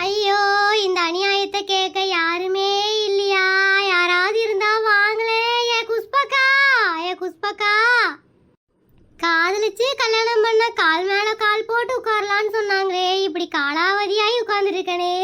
ஐயோ இந்த அநியாயத்தை கேட்க யாருமே இல்லையா? யாராவது இருந்தா வாங்களே ஏ குஷ்பக்கா ஏ குஷ்பக்கா. காதலிச்சு கல்யாணம் பண்ண கால் மேல கால் போட்டு உட்காரலான்னு சொன்னாங்களே இப்படி காலாவதியாகி உட்கார்ந்துருக்கனே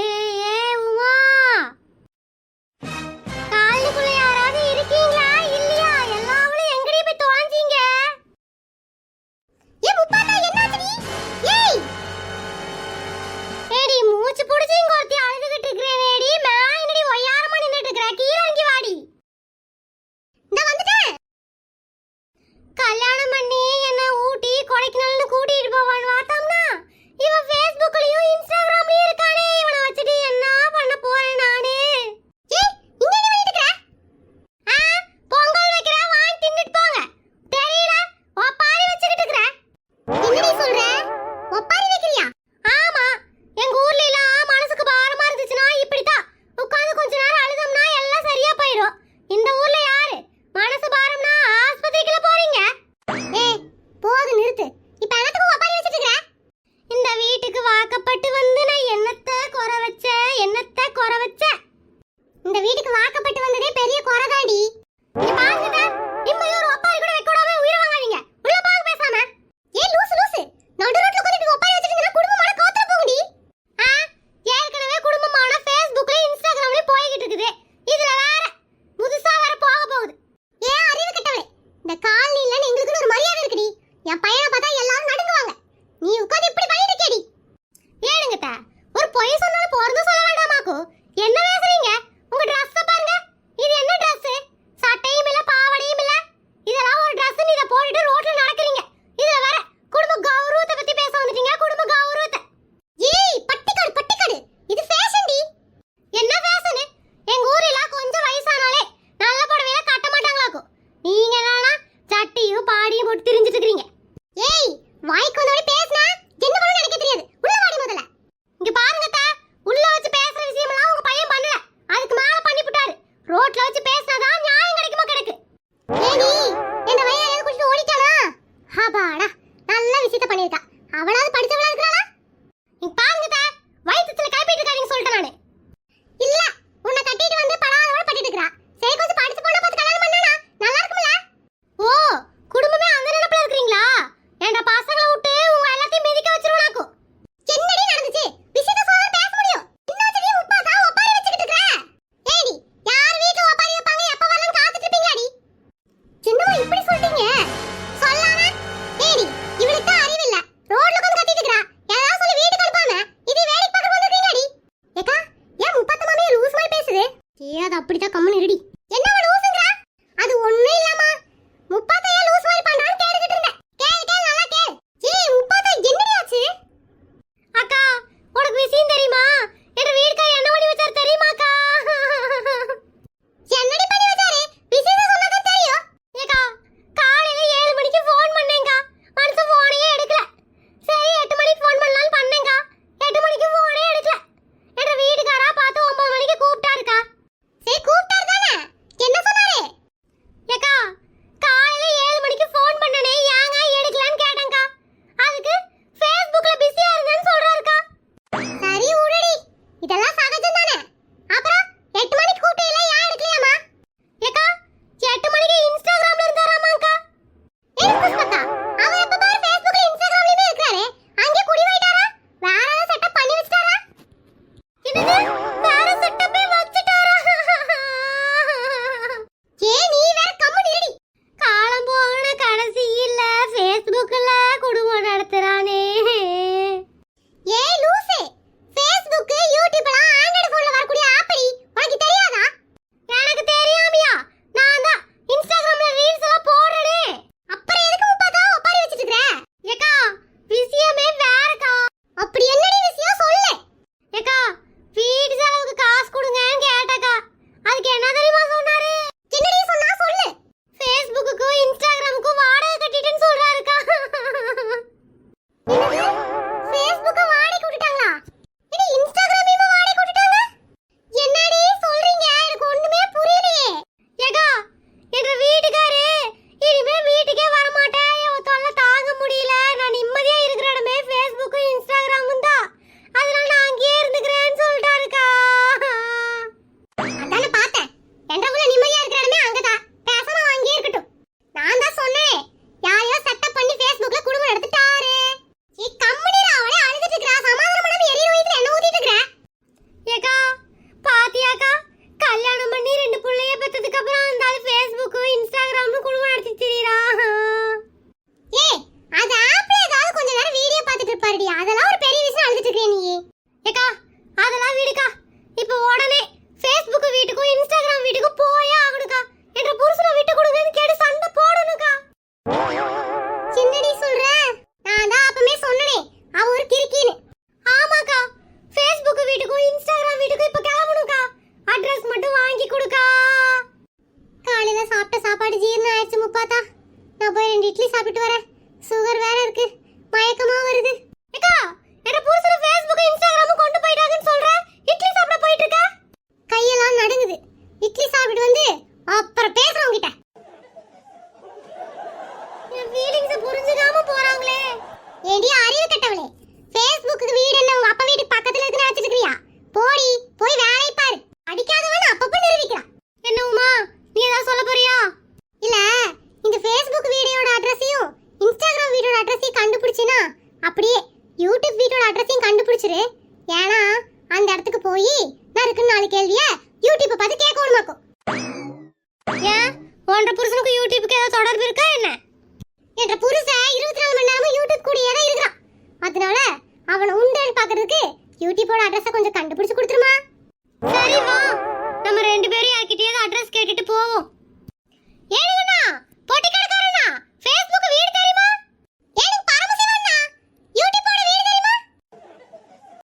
ஏ அது அப்படிதான் கம்மன் இருடி. என்ன? பாருடி அதெல்லாம் ஒரு பெரிய விஷயம் அழுதுட்டு இருக்கே நீ. ஏக்கா அதெல்லாம் வீடுக்கா. இப்போ உடனே ஃபேஸ்புக் வீட்டுக்கும் இன்ஸ்டாகிராம் வீட்டுக்கும் போயே ஆகணுக்கா. என்ற புருஷனை விட்டு கொடுங்கன்னு கேட்டு சண்டை போடணுக்கா. சின்னடி சொல்ற? நான் தான் அப்பமே சொன்னனே அவ ஒரு கிறுக்கின்னு. ஆமாக்கா ஃபேஸ்புக் வீட்டுக்கும் இன்ஸ்டாகிராம் வீட்டுக்கும் இப்ப கிளம்பணுக்கா. அட்ரஸ் மட்டும் வாங்கி கொடுக்கா. காலையில சாப்பிட்ட சாப்பாடு ஜீரணம் ஆயிடுச்சு முப்பாத்தா. நான் போய் ரெண்டு இட்லி சாப்பிட்டு வரேன். சுகர் வேற இருக்கு. மயக்கமா வருது. ஏக்கா என்ன புருஷன ஃபேஸ்புக் இன்ஸ்டாகிராம் கொண்டு போயிட்டாங்கன்னு சொல்ற? இட்லி சாப்பிட போயிட்டு இருக்க கையெல்லாம் நடுங்குது. இட்லி சாப்பிட்டு வந்து அப்புறம் பேசுறவங்க கிட்ட என் ஃபீலிங்ஸ் புரிஞ்சுக்காம போறாங்களே. ஏடி அறிவு கட்டவளே. ஃபேஸ்புக்கு வீடு என்ன உங்க அப்பா வீட்டுக்கு பக்கத்துல இருக்குன்னு நினைச்சிட்டு இருக்கியா? போடி போய் உன்ற புருஷனுக்கு யூடியூப்க்கு ஏதாவது தொடர்பு இருக்கா என்ன? என்ற புருஷன் இருபத்தி நாலு மணி நேரமும் யூடியூப் கூடியே தான் இருக்கிறான். அதனால அவனை உண்டேன்னு பாக்குறதுக்கு யூடியூபோட அட்ரஸை கொஞ்சம் கண்டுபிடிச்சு கொடுத்துருமா?